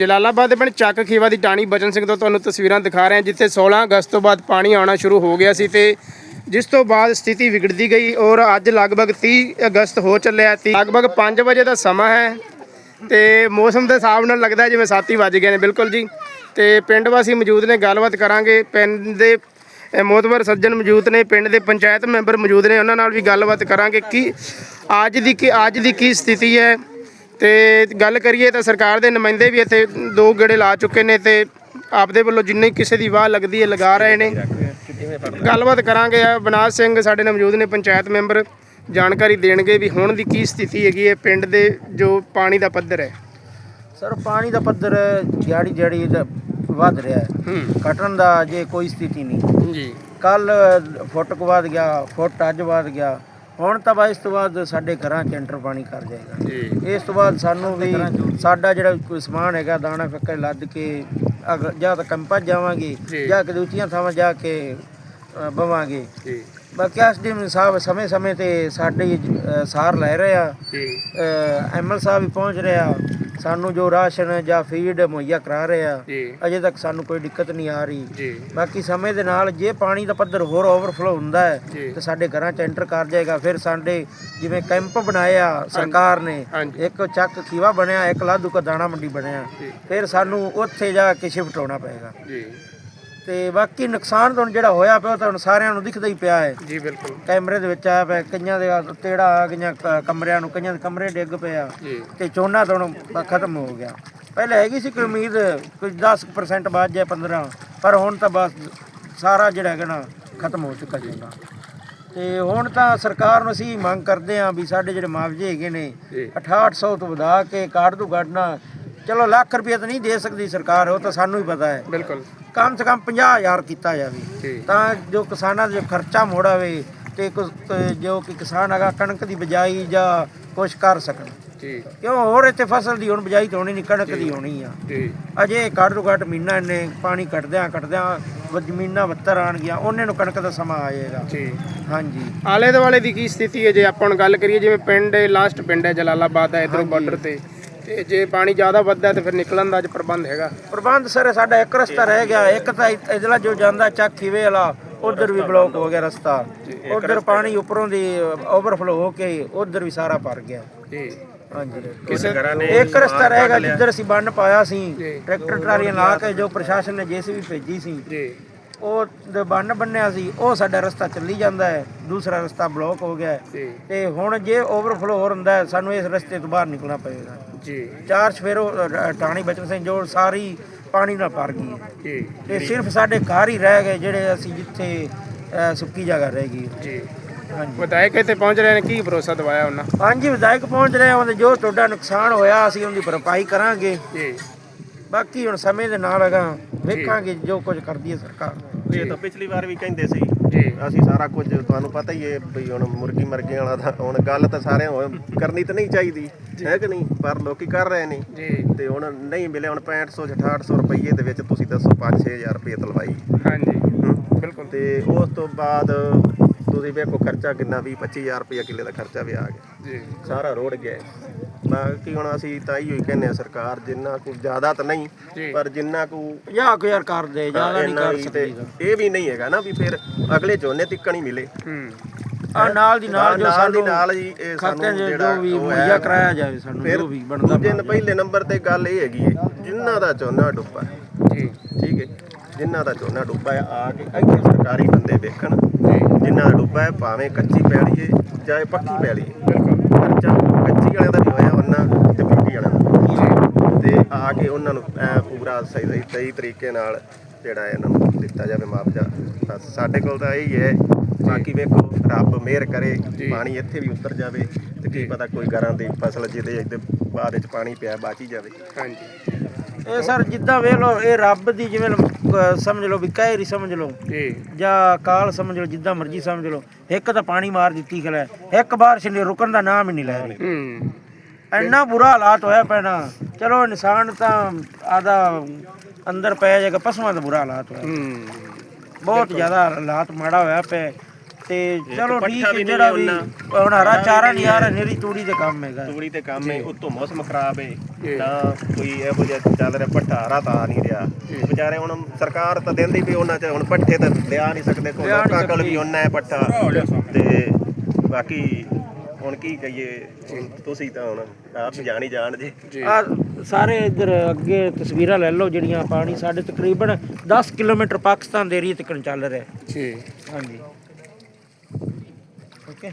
ਜਲਾਲਾਬਾਦ ਦੇ ਪਿੰਡ ਚੱਕ ਖੀਵਾ ਦੀ ਟਾਣੀ ਬਚਨ ਸਿੰਘ ਤੋਂ ਤੁਹਾਨੂੰ ਤਸਵੀਰਾਂ ਦਿਖਾ ਰਹੇ ਹਾਂ ਜਿੱਥੇ 16 ਅਗਸਤ ਤੋਂ ਬਾਅਦ ਪਾਣੀ ਆਉਣਾ ਸ਼ੁਰੂ ਹੋ ਗਿਆ ਸੀ ਤੇ ਜਿਸ ਤੋਂ ਬਾਅਦ ਸਥਿਤੀ ਵਿਗੜਦੀ ਗਈ ਔਰ ਅੱਜ ਲਗਭਗ 30 ਅਗਸਤ ਹੋ ਚੱਲਿਆ ਤੇ ਲਗਭਗ 5 ਵਜੇ ਦਾ ਸਮਾਂ ਹੈ ਤੇ ਮੌਸਮ ਦੇ ਹਿਸਾਬ ਨਾਲ ਲੱਗਦਾ ਜਿਵੇਂ 7 ਹੀ ਵੱਜ ਗਏ ਨੇ ਬਿਲਕੁਲ ਜੀ। ਤੇ ਪਿੰਡ ਵਾਸੀ ਮੌਜੂਦ ਨੇ ਗੱਲਬਾਤ ਕਰਾਂਗੇ। ਪਿੰਡ ਦੇ ਅ, ਸੱਜਣ ਮੌਜੂਦ ਨੇ ਪਿੰਡ ਦੇ ਪੰਚਾਇਤ ਮੈਂਬਰ ਮੌਜੂਦ ਨੇ ਉਹਨਾਂ ਨਾਲ ਵੀ ਗੱਲਬਾਤ ਕਰਾਂਗੇ ਕਿ ਅੱਜ ਦੀ ਕਿ ਅੱਜ ਦੀ ਕੀ ਸਥਿਤੀ ਹੈ। ਤੇ ਗੱਲ ਕਰੀਏ ਤਾਂ ਸਰਕਾਰ ਦੇ ਨੁਮਾਇੰਦੇ ਵੀ ਇੱਥੇ ਦੋ ਗੇੜੇ ਲਾ ਚੁੱਕੇ ਨੇ ਤੇ ਆਪਦੇ ਵੱਲੋਂ ਜਿੰਨੀ ਕਿਸੇ ਦੀ ਵਾਹ ਲੱਗਦੀ ਹੈ ਲਗਾ ਰਹੇ ਨੇ। ਗੱਲਬਾਤ ਕਰਾਂਗੇ। ਆ ਬਨਾਜ ਸਿੰਘ ਸਾਡੇ ਨਾਲ ਮੌਜੂਦ ਨੇ ਪੰਚਾਇਤ ਮੈਂਬਰ। ਜਾਣਕਾਰੀ ਦੇਣਗੇ ਵੀ ਹੁਣ ਦੀ ਕੀ ਸਥਿਤੀ ਹੈਗੀ ਹੈ ਪਿੰਡ ਦੇ ਜੋ ਪਾਣੀ ਦਾ ਪੱਧਰ ਹੈ। ਸਰ ਪਾਣੀ ਦਾ ਪੱਧਰ ਦਿਹਾੜੀ ਦਾ ਵੱਧ ਰਿਹਾ ਹੈ। ਹੂੰ। ਘਟਣ ਦਾ ਜੇ ਕੋਈ ਸਥਿਤੀ ਨਹੀਂ। ਜੀ। ਕੱਲ ਫੁੱਟ ਕੁ ਵੱਧ ਗਿਆ ਫੁੱਟ ਅੱਜ ਵੱਧ ਗਿਆ। ਹੁਣ ਤਾਂ ਬਾ ਇਸ ਤੋਂ ਬਾਅਦ ਸਾਡੇ ਘਰਾਂ 'ਚ ਐਂਟਰ ਪਾਣੀ ਕਰ ਜਾਏਗਾ। ਜੀ। ਇਸ ਤੋਂ ਬਾਅਦ ਸਾਨੂੰ ਵੀ ਸਾਡਾ ਜਿਹੜਾ ਕੋਈ ਸਮਾਨ ਹੈਗਾ ਦਾਣਾ ਫੱਕੇ ਲੱਦ ਕੇ ਅਗ- ਜਾਂ ਤਾਂ ਕੰਪਾ ਜਾਵਾਂਗੇ ਜੀ। ਕਿ ਦੂਜੀਆਂ ਥਾਵਾਂ ਜਾ ਕੇ ਬਵਾਂਗੇ। ਜੀ। ਬਾਕੀ ਐਸਡੀਐਮ ਸਾਹਿਬ ਸਮੇਂ ਸਮੇਂ ਤੇ ਸਾਡੇ ਸਾਰ ਲੈ ਰਹੇ ਆ। ਜੀ। ਐਮਐਲ ਸਾਹਿਬ ਵੀ ਪਹੁੰਚ ਰਿਹਾ ਸਾਨੂੰ ਜੋ ਰਾਸ਼ਨ ਜਾਂ ਫੀਡ ਮੁਹੱਈਆ ਕਰਾ ਰਹੇ ਆ ਅਜੇ ਤੱਕ ਸਾਨੂੰ ਕੋਈ ਦਿੱਕਤ ਨਹੀਂ ਆ ਰਹੀ। ਬਾਕੀ ਸਮੇਂ ਦੇ ਨਾਲ ਜੇ ਪਾਣੀ ਦਾ ਪੱਧਰ ਹੋਰ ਓਵਰਫਲੋ ਹੁੰਦਾ ਹੈ। ਤੇ ਸਾਡੇ ਘਰਾਂ 'ਚ ਐਂਟਰ ਕਰ ਜਾਏਗਾ। ਫਿਰ ਸਾਡੇ ਜਿਵੇਂ ਕੈਂਪ ਬਣਾਇਆ ਸਰਕਾਰ ਨੇ। ਇੱਕ ਚੱਕ ਖੀਵਾ ਬਣਿਆ ਇੱਕ ਲਾਧੂ ਕਾ ਦਾਣਾ ਮੰਡੀ ਬਣਿਆ। ਫਿਰ ਸਾਨੂੰ ਉੱਥੇ ਜਾ ਕੇ ਸ਼ਿਫਟ ਹੋਣਾ ਪਏਗਾ। ਜੀ। ਤੇ ਬਾਕੀ ਨੁਕਸਾਨ ਤਾਂ ਹੁਣ ਜਿਹੜਾ ਹੋਇਆ ਪਿਆ ਉਹ ਤਾਂ ਹੁਣ ਸਾਰਿਆਂ ਨੂੰ ਦਿਖਦਾ ਹੀ ਪਿਆ ਹੈ। ਜੀ ਬਿਲਕੁਲ। ਕੈਮਰੇ ਦੇ ਵਿੱਚ ਆਇਆ ਪਿਆ ਕਈਆਂ ਦੇ ਤੇੜਾ ਆ ਗਈਆਂ ਕ- ਕਮਰਿਆਂ ਨੂੰ ਕਈਆਂ ਦੇ ਕਮਰੇ ਡਿੱਗ ਪਏ ਆ। ਜੀ। ਤੇ ਚੋਨਾ ਤਾਂ ਹੁਣ ਬ- ਖਤਮ ਹੋ ਗਿਆ। ਪਹਿਲੇ ਹੈਗੀ ਸੀ ਕੋਈ ਉਮੀਦ ਕੁਝ 10% ਬਾਅਦ ਜਾਏ 15 ਪਰ ਹੁਣ ਤਾਂ ਬਸ ਸਾਰਾ ਜਿਹੜਾ ਹੈਗਾ ਨਾ ਖਤਮ ਹੋ ਚੁੱਕਾ ਚੋਨਾ ਤੇ ਹੁਣ ਤਾਂ ਸਰਕਾਰ ਨੂੰ ਅਸੀਂ ਮੰਗ ਕਰਦੇ ਆਂ ਵੀ ਸਾਡੇ ਜਿਹੜੇ ਮੁਆਵਜ਼ੇ ਹੈਗੇ ਨੇ ਜੀ। 6800 ਤੋਂ ਵਧਾ ਕੇ ਕਾਟ ਤੋਂ ਕੱਢਣਾ ਚਲੋ ਲੱਖ ਰੁਪਏ ਤਾਂ ਨਹੀਂ ਦੇ ਸਕਦੀ ਸਰਕਾਰ ਉਹ ਤਾਂ ਸਾਨੂੰ ਹੀ ਪਤਾ ਹੈ। ਬਿਲਕੁਲ। ਕਮ ਸੇ ਕਮ 50000 ਕੀਤਾ ਜਾਵੇ। ਤਾਂ ਜੋ ਕਿਸਾਨਾਂ ਦਾ ਖਰਚਾ ਮੋੜਾਵੇ ਤੇ ਜੋ ਕਿ ਕਿਸਾਨ ਹੈਗਾ ਕਣਕ ਦੀ ਬਜਾਈ ਜਾਂ ਕੁਛ ਕਰ ਸਕਣ। ਜੀ। ਕਿਉਂ? ਹੋਰ ਇੱਥੇ ਫਸਲ ਦੀ ਹੁਣ ਬਜਾਈ ਤਾਂ ਹੋਣੀ ਨਹੀਂ ਕਣਕ ਦੀ ਹੋਣੀ ਆ। ਜੀ। ਅਜੇ ਘੱਟ ਤੋਂ ਘੱਟ ਮਹੀਨਾ ਇਹਨੇ ਪਾਣੀ ਕੱਢਦਿਆਂ ਵ- ਜ਼ਮੀਨਾਂ ਵੱਤਰ ਆਣਗੀਆਂ ਉਹਨੇ ਨੂੰ ਕਣਕ ਦਾ ਸਮਾਂ ਆ ਜਾਏਗਾ। ਜੀ। ਹਾਂਜੀ। ਆਲੇ ਦੁਆਲੇ ਦੀ ਕੀ ਸਥਿਤੀ ਹੈ ਜੇ ਆਪਾਂ ਗੱਲ ਕਰੀਏ ਜਿਵੇਂ ਪਿੰਡ ਲਾਸਟ ਪਿੰਡ ਹੈ ਜਲਾਲਾਬਾਦ ਦਾ ਇਧਰੋਂ ਬਾਰਡਰ ਤੇ। ਤੇ ਜੇ ਪਾਣੀ ਜ਼ਿਆਦਾ ਵੱਧਦਾ ਤੇ ਫਿਰ ਨਿਕਲਣ ਦਾ ਅੱਜ ਪ੍ਰਬੰਧ ਹੈਗਾ। ਪ੍ਰਬੰਧ ਸਰ ਸਾਡਾ ਇੱਕ ਰਸਤਾ ਰਹਿ ਗਿਆ। ਇੱਕ ਤਾਂ ਇਧਰਲਾ ਜੋ ਜਾਂਦਾ ਚੱਕ ਖੀਵੇ ਵਾਲਾ ਉਧਰ ਵੀ ਬਲੌਕ ਹੋ ਗਿਆ ਰਸਤਾ। ਉਧਰ ਪਾਣੀ ਉੱਪਰੋਂ ਦੀ ਓਵਰਫਲੋ ਹੋ ਕੇ ਉਧਰ ਵੀ ਸਾਰਾ ਭਰ ਗਿਆ। ਜੀ। ਹਾਂਜੀ। ਕਿਸੇ ਇੱਕ ਰਸਤਾ ਰਹੇਗਾ ਜਿੱਧਰ ਅਸੀਂ ਬੰਨ ਪਾਇਆ ਸੀ ਜੀ। ਟਰੈਕਟਰ ਟਰਾਲੀਆਂ ਲਾ ਕੇ ਜੋ ਪ੍ਰਸ਼ਾਸਨ ਨੇ ਜੇਸੀਬੀ ਭੇਜੀ ਸੀ ਜੀ। ਉਹ ਦੇ ਬੰਨ ਬੰਨਿਆ ਸੀ ਉਹ ਸਾਡਾ ਰਸਤਾ ਚੱਲੀ ਜਾਂਦਾ ਹੈ। ਦੂਸਰਾ ਰਸਤਾ ਬਲੌਕ ਹੋ ਗਿਆ ਜੀ। ਤੇ ਹੁਣ ਜੇ ਓਵਰਫਲੋ ਹੋ ਹੁੰਦਾ ਸਾਨੂੰ ਇਸ ਰਸਤੇ ਤੋਂ ਬਾਹਰ ਨਿਕਲਣਾ ਪਏਗਾ। ਜੀ। ਚਾਰ ਸਫੇਰੋ ਟਾਣੀ ਬਚਨ ਸਿੰਘ ਜੋ ਸਾਰੀ ਪਾਣੀ ਨਾਲ ਭਰ ਗਈ। ਹੈ ਜੀ ਤੇ ਸਿਰਫ ਸਾਡੇ ਘਰ ਹੀ ਰਹਿ ਗਏ ਜਿਹੜੇ ਅਸੀਂ ਜਿੱਥੇ ਅ, ਸੁੱਕੀ ਜਗ੍ਹਾ ਰਹਿ ਗਈ। ਜੀ। ਹਾਂਜੀ। ਵਿਧਾਇਕ ਇੱਥੇ ਪਹੁੰਚ ਰਹੇ ਨੇ ਕੀ ਭਰੋਸਾ ਦਵਾਇਆ ਉਹਨਾਂ? ਹਾਂਜੀ ਵਿਧਾਇਕ ਪਹੁੰਚ ਰਹੇ ਹਾਂ ਜੋ ਤੁਹਾਡਾ ਨੁਕਸਾਨ ਹੋਇਆ ਅਸੀਂ ਉਹਦੀ ਭਰਪਾਈ ਕਰਾਂਗੇ। ਜੀ। ਬਾਕੀ ਹੁਣ ਸਮੇਂ ਦੇ ਨਾਲ ਹੈਗਾ ਵੇਖਾਂਗੇ ਜੋ ਕੁਝ ਕਰਦੀ ਹੈ ਸਰਕਾਰ। ਇਹ ਤਾਂ ਪਿਛਲੀ ਵਾਰ ਵੀ ਕਹਿੰਦੇ ਸੀ ਜੀ। ਅਸੀਂ ਸਾਰਾ ਕੁਝ ਤੁਹਾਨੂੰ ਪਤਾ ਹੀ ਹੈ ਵੀ ਹੁਣ ਮੁਰਗੀ ਮਰਗੇ ਵਾਲਾ ਦਾ ਹੁਣ ਗੱਲ ਤਾਂ ਸਾਰਿਆਂ ਹੋਏ ਕਰਨੀ ਤਾਂ ਨਹੀਂ ਚਾਹੀਦੀ ਹੈ ਕਿ ਨਹੀਂ? ਪਰ ਲੋਕੀ ਕਰ ਰਹੇ ਨੇ। ਜੀ। ਤੇ ਹੁਣ ਨਹੀਂ ਮਿਲੇ ਹੁਣ 6500 6800 ਰੁਪਏ ਦੇ ਵਿੱਚ ਤੁਸੀਂ ਦੱਸੋ 5-6000 ਰੁਪਏ ਤਲਵਾਈ। ਹਾਂਜੀ। ਹੂੰ। ਬਿਲਕੁਲ। ਤੇ ਉਸ ਤੋਂ ਬਾਅਦ ਤੁਸੀਂ ਵੇਖੋ ਖਰਚਾ ਕਿੰਨਾ 20-25000 ਰੁਪਏ ਕਿੱਲੇ ਦਾ ਖਰਚਾ ਵੀ ਆ ਗਿਆ। ਜੀ। ਸਾਰਾ ਰੋੜ ਗਿਆ। ਬਾਕੀ ਹੁਣ ਅਸੀਂ ਤਾਂ ਇਹੋ ਹੀ ਕਹਿੰਦੇ ਆ ਸਰਕਾਰ ਜਿੰਨਾ ਕੁ ਜ਼ਿਆਦਾ ਤਾਂ ਨਹੀਂ। ਪਰ ਜਿੰਨਾ ਕੁ 50000 ਕਰ ਦੇ ਜ਼ਿਆਦਾ ਨਹੀਂ ਕਰ ਤੇ ਸਕਦੀ ਇਹ ਵੀ ਨਹੀਂ ਹੈਗਾ ਨਾ ਵੀ ਫਿਰ ਅਗਲੇ ਝੋਨੇ ਤਿੱਕਣ ਹੀ ਮਿਲੇ। ਹੂੰ। ਆ ਨਾਲ ਦੀ ਨਾਲ ਜੋ ਨਾਲ ਦੀ ਨਾਲ ਜੀ ਇਹ ਸਾਨੂੰ ਜਿਹੜਾ ਜੋ ਵੀ ਮੁਹੱਈਆ ਕਰਾਇਆ ਜਾਵੇ ਸਾਨੂੰ ਜੋ ਵੀ ਬਣਦਾ ਦੂਜੇ ਨ- ਪਹਿਲੇ ਨੰਬਰ ਤੇ ਗੱਲ ਇਹ ਹੈਗੀ ਹੈ ਜਿਨ੍ਹਾਂ ਦਾ ਝੋਨਾ ਡੁੱਬਾ ਜੀ। ਠੀਕ ਹੈ ਜਿਨ੍ਹਾਂ ਦਾ ਝੋਨਾ ਡੁੱਬਾ ਹੈ ਆ ਕੇ ਇੱਥੇ ਸਰਕਾਰੀ ਬੰਦੇ ਵੇਖਣ ਜੀ। ਜਿਨ੍ਹਾਂ ਦਾ ਡੁੱਬਾ ਹੈ ਭਾਵੇਂ ਕੱਚੀ ਪੈਲੀ ਹੈ ਚਾਹੇ ਪੱਕੀ ਪੈਲੀ ਹੈ ਬਿਲਕੁਲ। ਖਰਚਾ ਕੱਚੀ ਵਾਲਿਆਂ ਦਾ ਵੀ ਹੋਇਆ ਉਹਨਾਂ ਤੇ ਪੱਕੀ ਵਾਲਿਆਂ ਦਾ। ਤੇ ਆ ਕੇ ਉਹਨਾਂ ਨੂੰ ਪੂਰਾ ਸਹੀ ਸਹੀ ਤਰੀਕੇ ਨਾਲ ਜਿਹੜਾ ਇਹਨਾਂ ਨੂੰ ਦਿੱਤਾ ਜਾਵੇ ਮੁਆਵਜ਼ਾ ਸਾਡੇ ਕੋਲ ਤਾਂ ਇਹੀ ਹੈ ਬਾਕੀ ਵੇਖੋ। ਰੱਬ ਮਿਹਰ ਕਰੇ ਪਾਣੀ ਇੱਥੇ ਵੀ ਉਤਰ ਜਾਵੇ ਤੇ ਕੀ ਪਤਾ ਕੋਈ ਘਰਾਂ ਦੀ ਫਸਲ ਜਿਹਦੇ ਇਹਦੇ ਬਾਅਦ ਵਿੱਚ ਪਾਣੀ ਪਿਆ ਬਾਚੀ ਜਾਵੇ। ਹਾਂਜੀ। ਇਹ ਸਰ ਜਿੱਦਾਂ ਵੇਖ ਲਓ ਇਹ ਰੱਬ ਦੀ ਜਿਵੇਂ ਸਮਝ ਲਓ ਵੀ ਕਹਿਰੀ ਸਮਝ ਲਓ ਜੀ। ਜਾਂ ਕਾਲ ਸਮਝ ਲਓ ਜਿੱਦਾਂ ਮਰਜ਼ੀ ਸਮਝ ਲਓ ਇੱਕ ਤਾਂ ਪਾਣੀ ਮਾਰ ਦਿੱਤੀ ਖਲਾ ਇੱਕ ਬਾਰਿਸ਼ ਨੇ ਰੁਕਣ ਦਾ ਨਾਮ ਹੀ ਨਹੀਂ ਲੈ ਰਹੀ। ਹੂੰ। ਇੰਨਾ ਬੁਰਾ ਹਾਲਾਤ ਹੋਇਆ ਪੈਣਾ ਚਲੋ ਇਨਸਾਨ ਤਾਂ ਆਦਾ ਅੰਦਰ ਪੈ ਜਾਏਗਾ ਪਸ਼ੂਆਂ ਦਾ ਬੁਰਾ ਹਾਲਾਤ ਹੋਇਆ। ਹੂੰ। ਬਹੁਤ ਜ਼ਿਆਦਾ ਹਾਲਾਤ ਮਾੜਾ ਹੋਇਆ ਪਿਆ। ਤੇ ਚਲੋ ਠੀਕ ਪੱਠਾ ਹੈ ਜਿਹੜਾ ਵੀ। ਹੁਣ ਹਰਾ ਚਾਰਾ ਨਹੀਂ ਆ ਰਿਹਾ ਨੇਰੀ ਤੂੜੀ ਦੇ ਕੰਮ ਹੈਗਾ। ਤੂੜੀ ਤੇ ਕੰਮ ਹੈ ਉਤੋਂ ਮੌਸਮ ਖਰਾਬ ਹੈ। ਨਾ ਕੋਈ ਇਹੋ ਜਿਹਾ ਚੱਲ ਰਿਹਾ ਪੱਠਾਰਾ ਤਾਂ ਆ ਨਹੀਂ ਰਿਹਾ। ਵਿਚਾਰੇ ਹੁਣ ਸਰਕਾਰ ਤਾਂ ਦਿੰਦੀ ਵੀ ਉਹਨਾਂ ਚ ਹੁਣ ਪੱਠੇ ਤਾਂ ਲਿਆ ਨਹੀਂ ਸਕਦੇ ਕੋਈ ਲੋਕਾਂ ਕੋਲ। ਵੀ ਉਹਨਾਂ ਹੈ ਪੱਠਾ। ਤੇ ਬਾਕੀ ਹੁਣ ਕੀ ਕਹੀਏ? ਤੁਸੀਂ ਤਾਂ ਹੁਣ ਆਪ ਜਾਣੀ ਜਾਣ ਜੇ। ਆ ਸਾਰੇ ਇੱਧਰ ਅੱਗੇ ਤਸਵੀਰਾਂ ਲੈ ਲਓ ਜਿਹੜੀਆਂ ਪਾਣੀ ਸਾਡੇ ਤਕਰੀਬਨ 10 ਕਿਲੋਮੀਟਰ ਪਾਕਿਸਤਾਨ ਦੇ ਏਰੀਏ ਤੱਕ ਚੱਲ ਰਿਹਾ। ਜੀ। ਹਾਂਜੀ। ਓਕੇ।